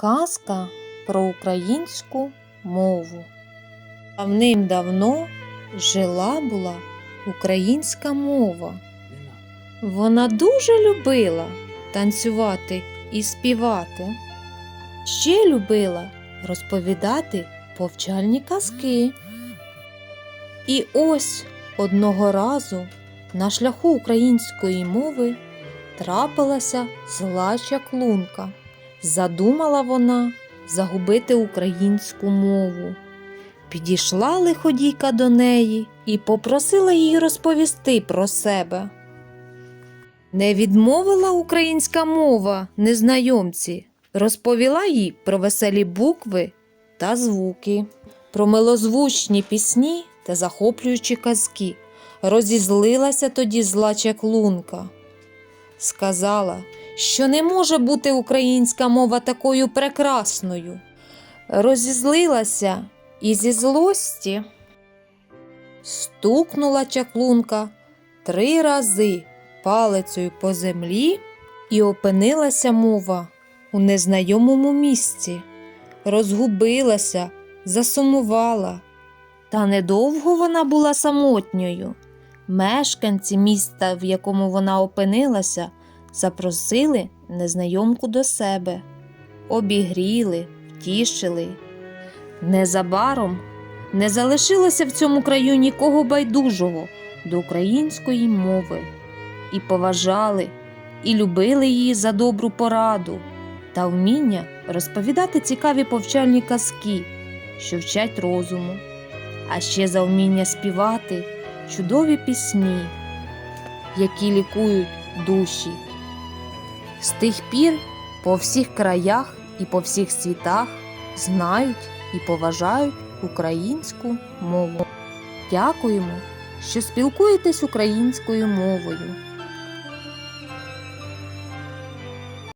Казка про українську мову. Давним-давно жила була українська мова. Вона дуже любила танцювати і співати. Ще любила розповідати повчальні казки. І ось одного разу на шляху української мови трапилася зла чаклунка. Задумала вона загубити українську мову. Підійшла лиходійка до неї і попросила її розповісти про себе. Не відмовила українська мова незнайомці, розповіла їй про веселі букви та звуки, про милозвучні пісні та захоплюючі казки. Розізлилася тоді зла чаклунка. Сказала, що не може бути українська мова такою прекрасною. Розізлилася і зі злості стукнула чаклунка три рази палицею по землі, і опинилася мова у незнайомому місці, розгубилася, засумувала. Та недовго вона була самотньою. Мешканці міста, в якому вона опинилася, запросили незнайомку до себе, обігріли, втішили. Незабаром не залишилося в цьому краю нікого байдужого до української мови, і поважали, і любили її за добру пораду та вміння розповідати цікаві повчальні казки, що вчать розуму, а ще за вміння співати чудові пісні, які лікують душі. З тих пір по всіх краях і по всіх світах знають і поважають українську мову. Дякуємо, що спілкуєтесь українською мовою.